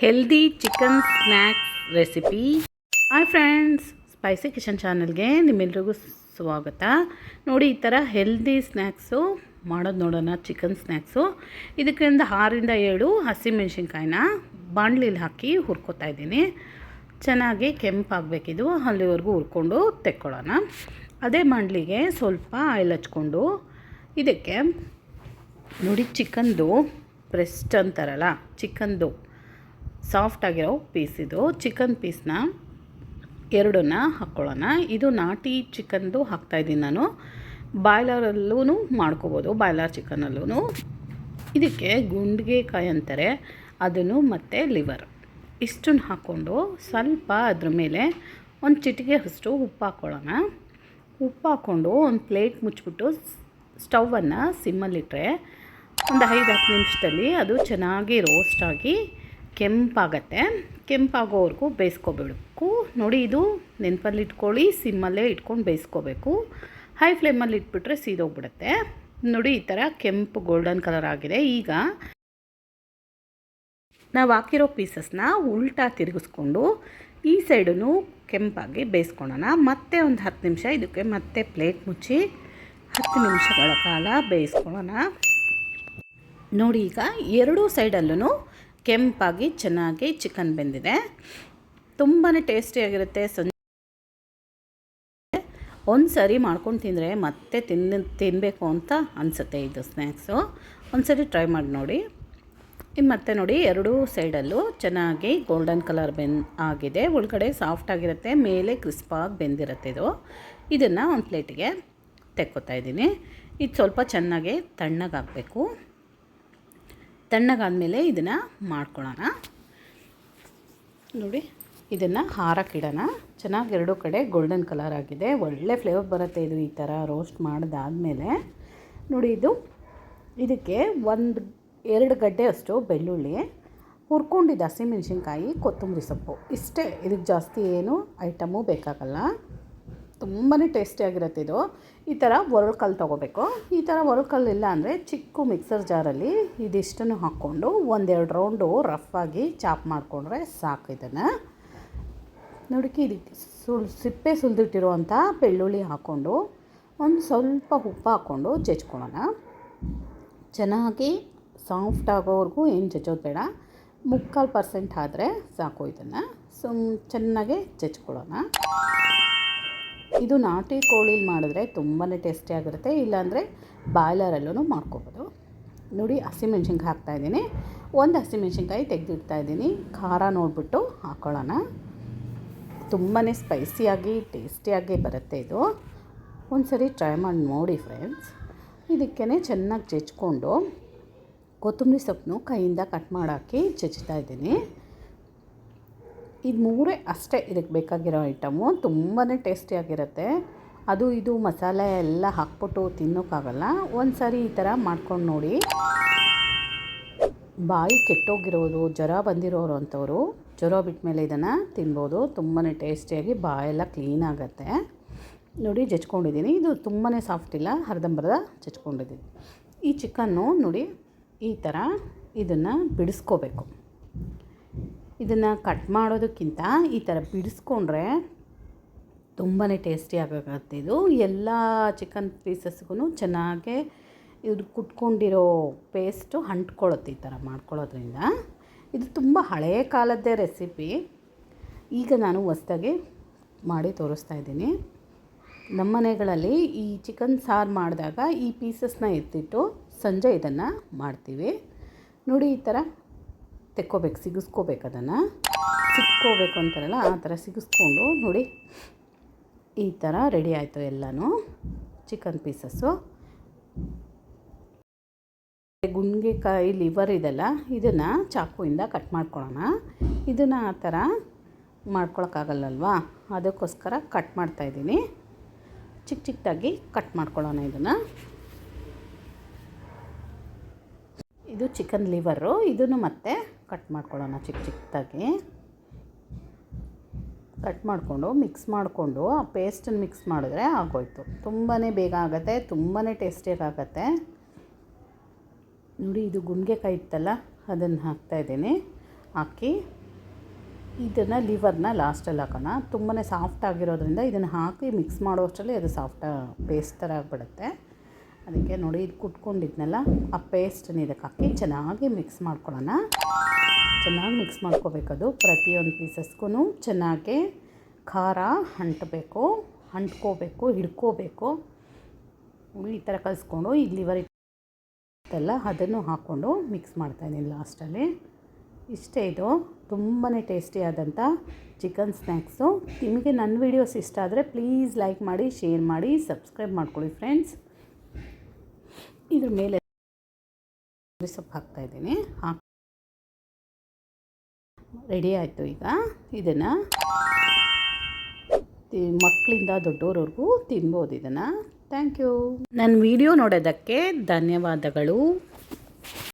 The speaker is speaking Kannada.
Healthy chicken snacks recipe hi friends spicy kitchen ಚಾನಲ್ಗೆ ನಿಮ್ಮೆಲ್ರಿಗೂ ಸ್ವಾಗತ. ನೋಡಿ, ಈ ಥರ ಹೆಲ್ದಿ ಸ್ನ್ಯಾಕ್ಸು ಮಾಡೋದು ನೋಡೋಣ ಚಿಕನ್ ಸ್ನ್ಯಾಕ್ಸು ಇದಕ್ಕಿಂದ ಆರಿಂದ ಏಳು ಹಸಿಮೆಣ್ಸಿನ್ಕಾಯಿನ ಬಾಣಲಿಲಿ ಹಾಕಿ ಹುರ್ಕೋತಾ ಇದ್ದೀನಿ. ಚೆನ್ನಾಗಿ ಕೆಂಪಾಗಬೇಕಿದು, ಅಲ್ಲಿವರೆಗೂ ಹುರ್ಕೊಂಡು ತೆಕ್ಕೊಳ್ಳೋಣ. ಅದೇ ಬಾಣಲಿಗೆ ಸ್ವಲ್ಪ ಆಯಿಲ್ ಹಚ್ಕೊಂಡು ಇದಕ್ಕೆ ನೋಡಿ ಚಿಕನ್ದು ಪ್ರೆಸ್ಟ್ ಅಂತಾರಲ್ಲ ಚಿಕನ್ದು ಸಾಫ್ಟ್ ಆಗಿರೋ ಪೀಸ್ ಇದು. ಚಿಕನ್ ಪೀಸ್ನ ಎರಡನ್ನ ಹಾಕ್ಕೊಳ್ಳೋಣ ಇದು ನಾಟಿ ಚಿಕನ್ದು ಹಾಕ್ತಾಯಿದ್ದೀನಿ ನಾನು. ಬಾಯ್ಲರಲ್ಲೂ ಮಾಡ್ಕೋಬೋದು, ಬಾಯ್ಲರ್ ಚಿಕನಲ್ಲೂ ಇದಕ್ಕೆ ಗುಂಡಿಗೆಕಾಯಿ ಅಂತಾರೆ, ಅದನ್ನು ಮತ್ತು ಲಿವರ್. ಇಷ್ಟನ್ನು ಹಾಕ್ಕೊಂಡು ಸ್ವಲ್ಪ ಅದ್ರ ಮೇಲೆ ಒಂದು ಚಿಟಿಕೆ ಅಷ್ಟು ಉಪ್ಪು ಹಾಕ್ಕೊಳ್ಳೋಣ ಉಪ್ಪು ಹಾಕ್ಕೊಂಡು ಒಂದು ಪ್ಲೇಟ್ ಮುಚ್ಚಿಬಿಟ್ಟು ಸ್ಟವನ್ನು ಸಿಮ್ಮಲ್ಲಿಟ್ಟರೆ ಒಂದು ಐದು ಹತ್ತು ನಿಮಿಷದಲ್ಲಿ ಅದು ಚೆನ್ನಾಗಿ ರೋಸ್ಟ್ ಆಗಿ ಕೆಂಪಾಗತ್ತೆ. ಕೆಂಪಾಗೋವರೆಗೂ ಬೇಯಿಸ್ಕೋಬೇಕು. ನೋಡಿ ಇದು ನೆನಪಲ್ಲಿ ಇಟ್ಕೊಳ್ಳಿ, ಸಿಮ್ಮಲ್ಲೇ ಇಟ್ಕೊಂಡು ಬೇಯಿಸ್ಕೋಬೇಕು. ಹೈ ಫ್ಲೇಮಲ್ಲಿ ಇಟ್ಬಿಟ್ರೆ ಸೀದೋಗ್ಬಿಡುತ್ತೆ. ನೋಡಿ ಈ ಥರ ಕೆಂಪು ಗೋಲ್ಡನ್ ಕಲರ್ ಆಗಿದೆ. ಈಗ ನಾವು ಹಾಕಿರೋ ಪೀಸಸ್ನ ಉಲ್ಟಾ ತಿರುಗಿಸ್ಕೊಂಡು ಈ ಸೈಡನ್ನು ಕೆಂಪಾಗಿ ಬೇಯಿಸ್ಕೊಳ್ಳೋಣ. ಮತ್ತೆ ಒಂದು ಹತ್ತು ನಿಮಿಷ ಇದಕ್ಕೆ ಮತ್ತೆ ಪ್ಲೇಟ್ ಮುಚ್ಚಿ ಹತ್ತು ನಿಮಿಷಗಳ ಕಾಲ ಬೇಯಿಸ್ಕೊಳ್ಳೋಣ. ನೋಡಿ ಈಗ ಎರಡೂ ಸೈಡಲ್ಲೂ ಕೆಂಪಾಗಿ ಚೆನ್ನಾಗಿ ಚಿಕನ್ ಬೆಂದಿದೆ. ತುಂಬಾ ಟೇಸ್ಟಿಯಾಗಿರುತ್ತೆ ಸಂಜೆ ಒಂದು ಸರಿ ಮಾಡ್ಕೊಂಡು ತಿಂದರೆ ಮತ್ತೆ ತಿನ್ನ ತಿನ್ನಬೇಕು ಅಂತ ಅನಿಸುತ್ತೆ ಇದು ಸ್ನ್ಯಾಕ್ಸು ಒಂದು ಸರಿ ಟ್ರೈ ಮಾಡಿ ನೋಡಿ. ಇನ್ನು ಮತ್ತೆ ನೋಡಿ, ಎರಡೂ ಸೈಡಲ್ಲೂ ಚೆನ್ನಾಗಿ ಗೋಲ್ಡನ್ ಕಲರ್ ಬೆನ್, ಆಗಿದೆ. ಒಳಗಡೆ ಸಾಫ್ಟ್ ಆಗಿರುತ್ತೆ, ಮೇಲೆ ಕ್ರಿಸ್ಪಾಗಿ ಬೆಂದಿರುತ್ತೆ ಇದು. ಇದನ್ನು ಒಂದು ಪ್ಲೇಟಿಗೆ ತೆಕ್ಕೋತಾ ಇದ್ದೀನಿ. ಇದು ಸ್ವಲ್ಪ ಚೆನ್ನಾಗಿ ತಣ್ಣಗಾಗಬೇಕು. ತಣ್ಣಗಾದಮೇಲೆ ಇದನ್ನು ಮಾಡ್ಕೊಳ್ಳೋಣ ನೋಡಿ, ಇದನ್ನು ಹಾರಕ್ಕಿಡೋಣ ಚೆನ್ನಾಗಿ ಎರಡೂ ಕಡೆ ಗೋಲ್ಡನ್ ಕಲರ್ ಆಗಿದೆ. ಒಳ್ಳೆ ಫ್ಲೇವರ್ ಬರುತ್ತೆ ಇದು ಈ ಥರ ರೋಸ್ಟ್ ಮಾಡಿದಾದಮೇಲೆ. ನೋಡಿ, ಇದು, ಇದಕ್ಕೆ ಒಂದು, ಎರಡು ಗಡ್ಡೆ ಅಷ್ಟು ಬೆಳ್ಳುಳ್ಳಿ, ಹುರ್ಕೊಂಡಿದ್ದ ಹಸಿಮೆಣ್ಸಿನ್ಕಾಯಿ, ಕೊತ್ತಂಬರಿ ಸೊಪ್ಪು. ಇಷ್ಟೇ ಇದಕ್ಕೆ ಜಾಸ್ತಿ ಏನು ಐಟಮು ಬೇಕಾಗಲ್ಲ. ತುಂಬಾ ಟೇಸ್ಟಿಯಾಗಿರುತ್ತೆ ಇದು. ಈ ಥರ ಒರಳ್ಕಲ್ಲು ತೊಗೋಬೇಕು. ಈ ಥರ ಒರಳ್ಕಲ್ಲು ಇಲ್ಲ ಅಂದರೆ ಚಿಕ್ಕ ಮಿಕ್ಸರ್ ಜಾರಲ್ಲಿ ಇದಿಷ್ಟನ್ನು ಹಾಕ್ಕೊಂಡು ಒಂದೆರಡು ರೌಂಡು ರಫ್ ಆಗಿ ಚಾಪ್ ಮಾಡಿಕೊಂಡ್ರೆ ಸಾಕು ಇದನ್ನು. ನೋಡಿಕೆ ಇದಕ್ಕೆ ಸುಳ್, ಸಿಪ್ಪೆ ಸುಲಿದಿಟ್ಟಿರುವಂಥ ಬೆಳ್ಳುಳ್ಳಿ ಹಾಕ್ಕೊಂಡು ಒಂದು ಸ್ವಲ್ಪ ಉಪ್ಪು ಹಾಕ್ಕೊಂಡು ಜಜ್ಕೊಳ್ಳೋಣ. ಚೆನ್ನಾಗಿ ಸಾಫ್ಟ್ ಆಗೋವರೆಗೂ ಏನು ಜಜ್ಜೋದು ಬೇಡ. ಮುಕ್ಕಾಲು ಪರ್ಸೆಂಟ್ ಆದರೆ ಸಾಕು ಇದನ್ನು. ಸುಮ್, ಚೆನ್ನಾಗೆ ಜಜ್ಕೊಳ್ಳೋಣ ಇದು ನಾಟಿ ಕೋಳಿಲಿ ಮಾಡಿದ್ರೆ ತುಂಬಾ ಟೇಸ್ಟಿಯಾಗಿರುತ್ತೆ ಇಲ್ಲಾಂದರೆ ಬಾಯ್ಲರಲ್ಲೂ ಮಾಡ್ಕೋಬೋದು. ನೋಡಿ, ಹಸಿಮೆಣ್ಸಿನ್ಕಾಯಿ ಹಾಕ್ತಾಯಿದ್ದೀನಿ ಒಂದು ಹಸಿಮೆಣ್ಸಿನ್ಕಾಯಿ ತೆಗೆದಿಡ್ತಾ ಇದ್ದೀನಿ. ಖಾರ ನೋಡಿಬಿಟ್ಟು ಹಾಕ್ಕೊಳ್ಳೋಣ ತುಂಬಾ ಸ್ಪೈಸಿಯಾಗಿ, ಟೇಸ್ಟಿಯಾಗಿ ಬರುತ್ತೆ ಇದು. ಒಂದು ಸರಿ ಟ್ರೈ ಮಾಡಿ ನೋಡಿ ಫ್ರೆಂಡ್ಸ್. ಇದಕ್ಕೇ ಚೆನ್ನಾಗಿ ಜಜ್ಕೊಂಡು ಕೊತ್ತಂಬರಿ ಸೊಪ್ಪನ್ನು ಕೈಯಿಂದ ಕಟ್ ಮಾಡಾಕಿ ಜಜ್ತಾ ಇದ್ದೀನಿ. ಇದು ಮೂರೇ ಅಷ್ಟೇ ಇದಕ್ಕೆ ಬೇಕಾಗಿರೋ ಐಟಮು. ತುಂಬಾ ಟೇಸ್ಟಿಯಾಗಿರುತ್ತೆ ಅದು ಇದು ಮಸಾಲೆ ಎಲ್ಲ ಹಾಕ್ಬಿಟ್ಟು ತಿನ್ನೋಕ್ಕಾಗಲ್ಲ. ಒಂದು ಸಾರಿ ಈ ಥರ ಮಾಡ್ಕೊಂಡು ನೋಡಿ. ಬಾಯಿ ಕೆಟ್ಟೋಗಿರೋದು, ಜ್ವರ ಬಂದಿರೋರು ಅಂಥವ್ರು, ಜ್ವರ ಬಿಟ್ಟ ಮೇಲೆ ಇದನ್ನು ತಿನ್ಬೋದು. ತುಂಬಾ ಟೇಸ್ಟಿಯಾಗಿ ಬಾಯೆಲ್ಲ ಕ್ಲೀನ್ ಆಗುತ್ತೆ. ನೋಡಿ, ಜಚ್ಕೊಂಡಿದ್ದೀನಿ. ಇದು ತುಂಬಾ ಸಾಫ್ಟ್ ಇಲ್ಲ ಅರ್ಧಂಬರ್ಧ ಜಚ್ಕೊಂಡಿದ್ದೀನಿ. ಈ ಚಿಕನ್ನು ನೋಡಿ, ಈ ಥರ ಇದನ್ನು ಬಿಡಿಸ್ಕೋಬೇಕು. ಇದನ್ನು ಕಟ್ ಮಾಡೋದಕ್ಕಿಂತ ಈ ಥರ ಬಿಡಿಸ್ಕೊಂಡ್ರೆ ತುಂಬಾ ಟೇಸ್ಟಿ ಆಗಬೇಕಾಗುತ್ತೆ ಇದು. ಎಲ್ಲ ಚಿಕನ್ ಪೀಸಸ್ಗೂ ಚೆನ್ನಾಗೆ ಇದು ಕುಟ್ಕೊಂಡಿರೋ ಪೇಸ್ಟು ಅಂಟ್ಕೊಳ್ಳುತ್ತೆ ಈ ಥರ ಮಾಡ್ಕೊಳ್ಳೋದ್ರಿಂದ ಇದು ತುಂಬ ಹಳೆಯ ಕಾಲದ್ದೇ ರೆಸಿಪಿ ಈಗ ನಾನು ಹೊಸ್ದಾಗಿ ಮಾಡಿ ತೋರಿಸ್ತಾ ಇದ್ದೀನಿ. ನಮ್ಮ ಮನೆಗಳಲ್ಲಿ ಈ ಚಿಕನ್ ಸಾರು ಮಾಡಿದಾಗ ಈ ಪೀಸಸ್ನ ಎತ್ತಿಟ್ಟು ಸಂಜೆ ಇದನ್ನು ಮಾಡ್ತೀವಿ. ನೋಡಿ ಈ ಥರ ತೆಕ್ಕೋಬೇಕು, ಸಿಗಿಸ್ಕೋಬೇಕು ಅದನ್ನು. ಸಿಕ್ಕೋಬೇಕು ಅಂತಾರಲ್ಲ, ಆ ಥರ ಸಿಗಿಸ್ಕೊಂಡು ನೋಡಿ. ಈ ಥರ ರೆಡಿ ಆಯಿತು ಎಲ್ಲನೂ ಚಿಕನ್ ಪೀಸಸ್ಸು ಗುಂಡಿಗೆಕಾಯಿ ಲಿವರ್ ಇದೆಲ್ಲ, ಇದನ್ನು ಚಾಕುವಿಂದ ಕಟ್ ಮಾಡ್ಕೊಳ್ಳೋಣ. ಇದನ್ನು ಆ ಥರ ಮಾಡ್ಕೊಳಕ್ಕಾಗಲ್ಲಲ್ವಾ? ಅದಕ್ಕೋಸ್ಕರ ಕಟ್ ಮಾಡ್ತಾಯಿದ್ದೀನಿ ಚಿಕ್ಕ ಚಿಕ್ಕದಾಗಿ ಕಟ್ ಮಾಡ್ಕೊಳ್ಳೋಣ ಇದನ್ನು. ಇದು ಚಿಕನ್ ಲಿವರು ಇದನ್ನು ಮತ್ತೆ ಕಟ್ ಮಾಡ್ಕೊಳ್ಳೋಣ ಚಿಕ್ಕ ಚಿಕ್ಕದಾಗಿ. ಕಟ್ ಮಾಡಿಕೊಂಡು ಮಿಕ್ಸ್ ಮಾಡಿಕೊಂಡು, ಆ ಪೇಸ್ಟನ್ನು ಮಿಕ್ಸ್ ಮಾಡಿದ್ರೆ ಆಗೋಯ್ತು. ತುಂಬಾ ಬೇಗ ಆಗುತ್ತೆ ತುಂಬಾ ಟೇಸ್ಟಿಯಾಗಿ ಆಗುತ್ತೆ. ನೋಡಿ, ಇದು ಗುಂಡಿಗೆಕಾಯಿ ಇತ್ತಲ್ಲ, ಅದನ್ನು ಹಾಕ್ತಾಯಿದ್ದೀನಿ ಹಾಕಿ, ಇದನ್ನು ಲಿವರ್ನ ಲಾಸ್ಟಲ್ಲಿ ಹಾಕೋಣ. ತುಂಬಾ ಸಾಫ್ಟ್ ಆಗಿರೋದ್ರಿಂದ ಇದನ್ನು ಹಾಕಿ ಮಿಕ್ಸ್ ಮಾಡೋಷ್ಟರಲ್ಲಿ ಅದು ಸಾಫ್ಟ ಪೇಸ್ಟ್ ಥರ ಆಗಿಬಿಡುತ್ತೆ. ಅದಕ್ಕೆ ನೋಡಿ, ಇದು ಕುಟ್ಕೊಂಡಿದ್ನಲ್ಲ, ಆ ಪೇಸ್ಟನ್ನು ಇದಕ್ಕೆ ಹಾಕಿ ಚೆನ್ನಾಗಿ ಮಿಕ್ಸ್ ಮಾಡ್ಕೊಳ್ಳೋಣ. ಚೆನ್ನಾಗಿ ಮಿಕ್ಸ್ ಮಾಡ್ಕೋಬೇಕದು ಪ್ರತಿಯೊಂದು ಪೀಸಸ್ಗೂ ಚೆನ್ನಾಗಿ ಖಾರ ಅಂಟಬೇಕು ಅಂಟ್ಕೋಬೇಕು ಹಿಡ್ಕೋಬೇಕು. ಈ ಥರ ಕಲಿಸ್ಕೊಂಡು ಈ ಲಿವರ್ ಇತ್ತಲ್ಲ ಅದನ್ನು ಹಾಕ್ಕೊಂಡು ಮಿಕ್ಸ್ ಮಾಡ್ತಾಯಿದ್ದೀನಿ ಲಾಸ್ಟಲ್ಲಿ ಇಷ್ಟೇ ಇದು. ತುಂಬಾ ಟೇಸ್ಟಿಯಾದಂಥ ಚಿಕನ್ ಸ್ನ್ಯಾಕ್ಸು ನಿಮಗೆ ನನ್ನ ವೀಡಿಯೋಸ್ ಇಷ್ಟ ಆದರೆ ಪ್ಲೀಸ್ ಲೈಕ್ ಮಾಡಿ ಶೇರ್ ಮಾಡಿ ಸಬ್ಸ್ಕ್ರೈಬ್ ಮಾಡ್ಕೊಳ್ಳಿ ಫ್ರೆಂಡ್ಸ್ ಇದ್ರ ಮೇಲೆ ಸೊಪ್ಪು ಹಾಕ್ತಾಯಿದ್ದೀನಿ ಹಾಕಿ ರೆಡಿ ಆಯಿತು ಈಗ. ಇದನ್ನು ಮಕ್ಕಳಿಂದ ದೊಡ್ಡೋರವರೆಗೂ ತಿನ್ಬೋದು ಇದನ್ನು. Thank you. ನನ್ನ ವಿಡಿಯೋ ನೋಡೋದಕ್ಕೆ ಧನ್ಯವಾದಗಳು.